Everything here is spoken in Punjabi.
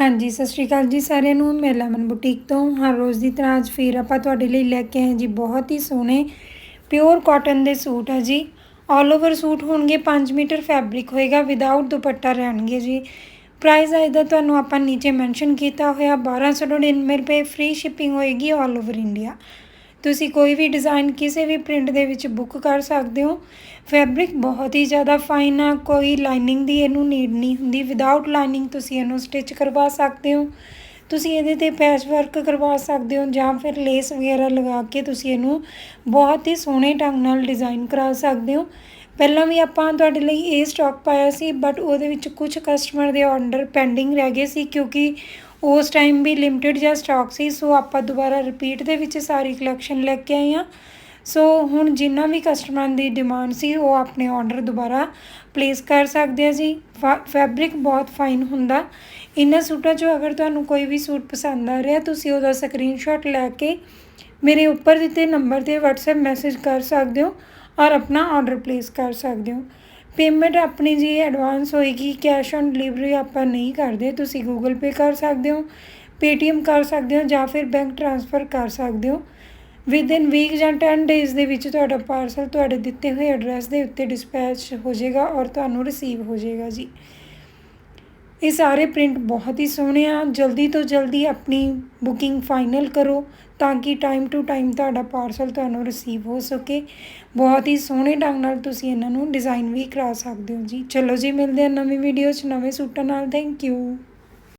ਹਾਂਜੀ, ਸਤਿ ਸ਼੍ਰੀ ਅਕਾਲ ਜੀ ਸਾਰਿਆਂ ਨੂੰ। ਮੈਂ ਲੈਮਨ ਬੁਟੀਕ ਤੋਂ, ਹਰ ਰੋਜ਼ ਦੀ ਤਰ੍ਹਾਂ ਅੱਜ ਫਿਰ ਆਪਾਂ ਤੁਹਾਡੇ ਲਈ ਲੈ ਕੇ ਆਏ ਜੀ। ਬਹੁਤ ਹੀ ਸੋਹਣੇ ਪਿਓਰ ਕਾਟਨ ਦੇ ਸੂਟ ਹੈ ਜੀ। ਆਲ ਓਵਰ ਸੂਟ ਹੋਣਗੇ 5 ਮੀਟਰ ਫੈਬਰਿਕ ਹੋਏਗਾ ਵਿਦਆਊਟ ਦੁਪੱਟਾ ਰਹਿਣਗੇ ਜੀ। ਪ੍ਰਾਈਸ ਇਹਦਾ ਤੁਹਾਨੂੰ ਆਪਾਂ ਨੀਚੇ ਮੈਂਸ਼ਨ ਕੀਤਾ ਹੋਇਆ 1299 ਰੁਪਏ ਫ੍ਰੀ ਸ਼ਿਪਿੰਗ ਹੋਏਗੀ ਆਲ ਓਵਰ ਇੰਡੀਆ ਤੁਸੀਂ ਕੋਈ ਵੀ ਡਿਜ਼ਾਈਨ ਕਿਸੇ ਵੀ ਪ੍ਰਿੰਟ ਦੇ ਵਿੱਚ ਬੁੱਕ ਕਰ ਸਕਦੇ ਹੋ। ਫੈਬਰਿਕ ਬਹੁਤ ਹੀ ਜ਼ਿਆਦਾ ਫਾਈਨ ਆ, ਕੋਈ ਲਾਈਨਿੰਗ ਦੀ ਇਹਨੂੰ ਨੀਡ ਨਹੀਂ ਹੁੰਦੀ। ਵਿਦਆਊਟ ਲਾਈਨਿੰਗ ਤੁਸੀਂ ਇਹਨੂੰ ਸਟਿਚ ਕਰਵਾ ਸਕਦੇ ਹੋ। ਤੁਸੀਂ ਇਹਦੇ ਤੇ ਪੈਚ ਵਰਕ ਕਰਵਾ ਸਕਦੇ ਹੋ ਜਾਂ ਫਿਰ ਲੇਸ ਵਗੈਰਾ ਲਗਾ ਕੇ ਤੁਸੀਂ ਇਹਨੂੰ ਬਹੁਤ ਹੀ ਸੋਹਣੇ ਢੰਗ ਨਾਲ ਡਿਜ਼ਾਈਨ ਕਰਾ ਸਕਦੇ ਹੋ। ਪਹਿਲਾਂ ਵੀ ਆਪਾਂ ਤੁਹਾਡੇ ਲਈ ਇਹ ਸਟਾਕ ਪਾਇਆ ਸੀ ਬਟ ਉਹਦੇ ਵਿੱਚ ਕੁਝ ਕਸਟਮਰ ਦੇ ਆਰਡਰ ਪੈਂਡਿੰਗ ਰਹਿ ਗਏ ਸੀ ਕਿਉਂਕਿ ਉਸ ਟਾਈਮ ਵੀ ਲਿਮਟਿਡ ਜਿਹਾ ਸਟਾਕ ਸੀ, ਸੋ ਆਪਾਂ ਦੁਬਾਰਾ ਰਿਪੀਟ ਦੇ ਵਿੱਚ ਸਾਰੀ ਕਲੈਕਸ਼ਨ ਲੈ ਕੇ ਆਏ ਹਾਂ। ਸੋ ਹੁਣ ਜਿੰਨਾ ਵੀ ਕਸਟਮਰਾਂ ਦੀ ਡਿਮਾਂਡ ਸੀ, ਉਹ ਆਪਣੇ ਆਰਡਰ ਦੁਬਾਰਾ ਪਲੇਸ ਕਰ ਸਕਦੇ ਆ ਜੀ। ਫੈਬਰਿਕ ਬਹੁਤ ਫਾਈਨ ਹੁੰਦਾ। ਇਹਨਾਂ ਸੂਟਾਂ 'ਚੋਂ ਅਗਰ ਤੁਹਾਨੂੰ ਕੋਈ ਵੀ ਸੂਟ ਪਸੰਦ ਆ ਰਿਹਾ, ਤੁਸੀਂ ਉਹਦਾ ਸਕਰੀਨਸ਼ਾਟ ਲੈ ਕੇ ਮੇਰੇ ਉੱਪਰ ਦਿੱਤੇ ਨੰਬਰ ਤੇ WhatsApp ਮੈਸੇਜ ਕਰ ਸਕਦੇ ਹੋ ਔਰ ਆਪਣਾ ਆਰਡਰ ਪਲੇਸ ਕਰ ਸਕਦੇ ਹੋ। ਪੇਮੈਂਟ ਆਪਣੀ ਜੀ ਐਡਵਾਂਸ ਹੋਏਗੀ ਕੈਸ਼ ਔਨ ਡਿਲੀਵਰੀ ਆਪਾਂ ਨਹੀਂ ਕਰਦੇ, ਤੁਸੀਂ ਗੂਗਲ ਪੇ ਕਰ ਸਕਦੇ ਹੋ ਪੇਟੀਐਮ ਕਰ ਸਕਦੇ ਹੋ ਜਾਂ ਫਿਰ ਬੈਂਕ ਟ੍ਰਾਂਸਫਰ ਕਰ ਸਕਦੇ ਹੋ। ਵਿਦ ਇਨ ਵੀਕ ਜਾਂ 10 ਡੇਜ਼ ਦੇ ਵਿੱਚ ਤੁਹਾਡਾ ਪਾਰਸਲ ਤੁਹਾਡੇ ਦਿੱਤੇ ਹੋਏ ਐਡਰੈਸ ਦੇ ਉੱਤੇ ਡਿਸਪੈਚ ਹੋ ਜਾਏਗਾ ਔਰ ਤੁਹਾਨੂੰ ਰਿਸੀਵ ਹੋ ਜਾਏਗਾ ਜੀ। ਇਹ ਸਾਰੇ ਪ੍ਰਿੰਟ ਬਹੁਤ ਹੀ ਸੋਹਣੇ ਆ। ਜਲਦੀ ਤੋਂ ਜਲਦੀ ਆਪਣੀ ਬੁਕਿੰਗ ਫਾਈਨਲ ਕਰੋ ਤਾਂ ਕਿ ਟਾਈਮ ਟੂ ਟਾਈਮ ਤੁਹਾਡਾ ਪਾਰਸਲ ਤੁਹਾਨੂੰ ਰਿਸੀਵ ਹੋ ਸਕੇ। ਬਹੁਤ ਹੀ ਸੋਹਣੇ ਢੰਗ ਨਾਲ ਤੁਸੀਂ ਇਹਨਾਂ ਨੂੰ ਡਿਜ਼ਾਈਨ ਵੀ ਕਰਾ ਸਕਦੇ ਹੋ ਜੀ। ਚਲੋ ਜੀ, ਮਿਲਦੇ ਹਾਂ ਨਵੀਂ ਵੀਡੀਓ 'ਚ। ਨਵੇਂ ਸੂਟਾਂ ਨਾਲ। Thank you